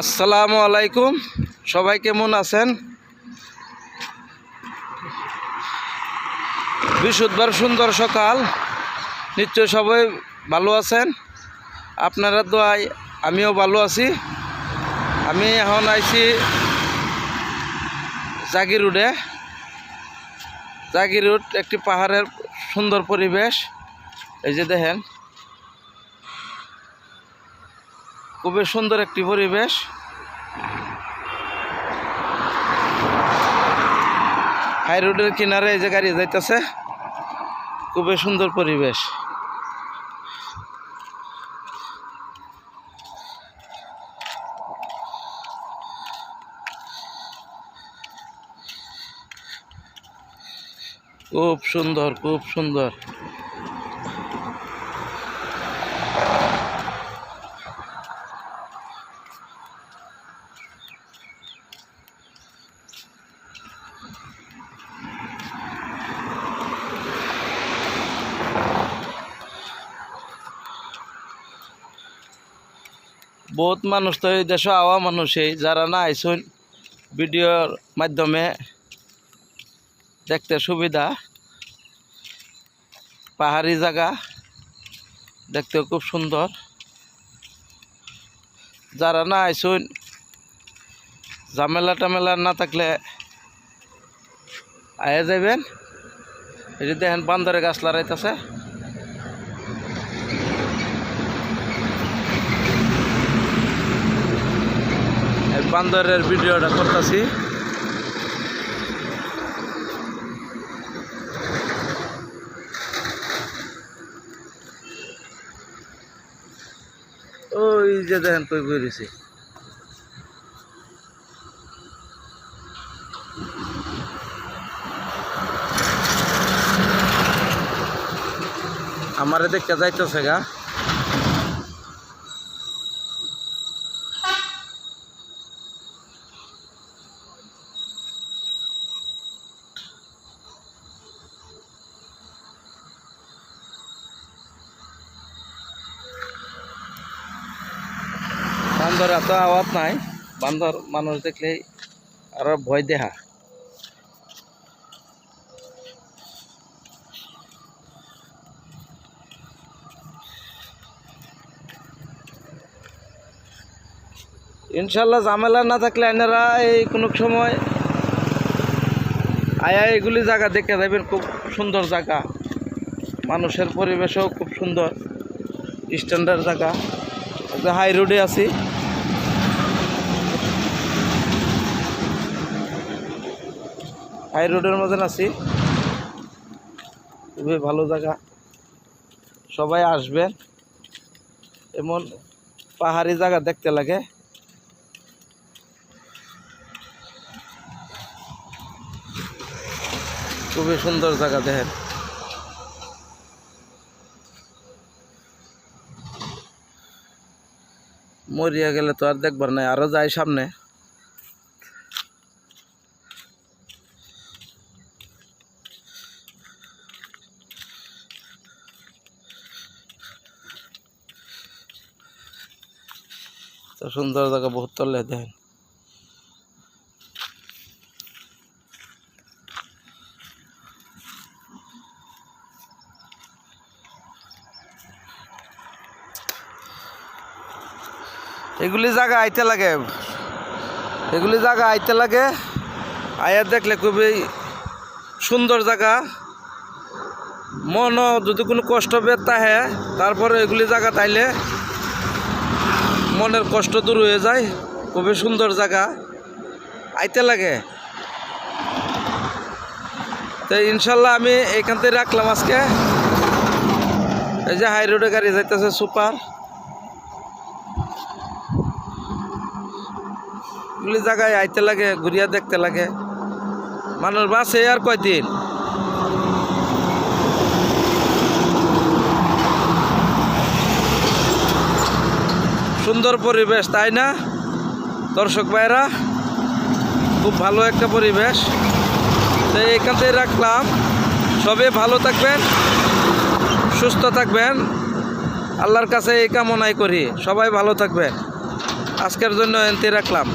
আসসালামু আলাইকুম। সবাই কেমন আছেন? বৃহস্পতিবার সুন্দর সকাল। নিশ্চয় সবাই ভালো আছেন। আপনারা দোয়াই আমিও ভালো আছি। আমি এখন আইছি জাগি রোডে। জাগি রোড একটি পাহাড়ের সুন্দর পরিবেশ। এই যে দেখেন খুবই সুন্দর একটি পরিবেশ। হাই রোডের কিনারে এই যে গাড়ি যাইতেছে, খুবই সুন্দর পরিবেশ। খুব সুন্দর খুব সুন্দর। বহুত মানুষ তো এই দেশে আওয়া মানুষই, যারা না আইসুন ভিডিওর মাধ্যমে দেখতে সুবিধা। পাহাড়ি জায়গা দেখতে খুব সুন্দর। যারা না আইসুন, ঝামেলা টামেলা না থাকলে আয়া যাবেন এই যে দেখেন বান্দরে গাছ লড়াইতেছে। বান্দরের ভিডিওটা করতেছি। ওই যে দেখেন কই বেরিয়েছি আমারে দেখতে যাইতেছে গা। বান্দর এত আওয়াজ নাই। বান্দর মানুষ দেখলেই আরও ভয় দেখা ইনশাল্লাহ ঝামেলা না থাকলে এনারা এই কোনো সময় আয়া এগুলি জায়গা দেখে যাবেন, খুব সুন্দর জায়গা। মানুষের পরিবেশও খুব সুন্দর। স্ট্যান্ডার্ড জায়গা। হাই রোডে আছি। হাই রোডের মধ্যে আছি। খুবই ভালো জায়গা। সবাই আসবেন। এমন পাহাড়ি জায়গা দেখতে লাগে। খুবই সুন্দর জায়গা, দেখেন। মরিয়া গেলে তো আর দেখবার নাই, আরও যাই সামনে। তো সুন্দর জায়গা বহুত তলে দেখেন এগুলি জায়গা আইতে লাগে। এগুলি জায়গা আইতে লাগে। আয়া দেখলে খুবই সুন্দর জায়গা। মনও যদি কোনো কষ্ট বেদ তাহে, তারপরে এগুলি জায়গা তাইলে মনের কষ্ট দূর হয়ে যায়, খুবই সুন্দর জায়গা। আইতে লাগে। তো ইনশাল্লাহ আমি এইখান থেকে রাখলাম আজকে। এই যে হাই রোডে গাড়ি যাইতেছে সুপার। জায়গায় আইতে লাগে, ঘুরিয়া দেখতে লাগে। মানুষ বাসে আর কয়দিন? সুন্দর পরিবেশ, তাই না? দর্শক ভাইরা খুব ভালো একটা পরিবেশ। তো এখান থেকে রাখলাম। সবে ভালো থাকবেন, সুস্থ থাকবেন। আল্লাহর কাছে এই কামনাই করি। সবাই ভালো থাকবেন। আজকের জন্য এনতে রাখলাম।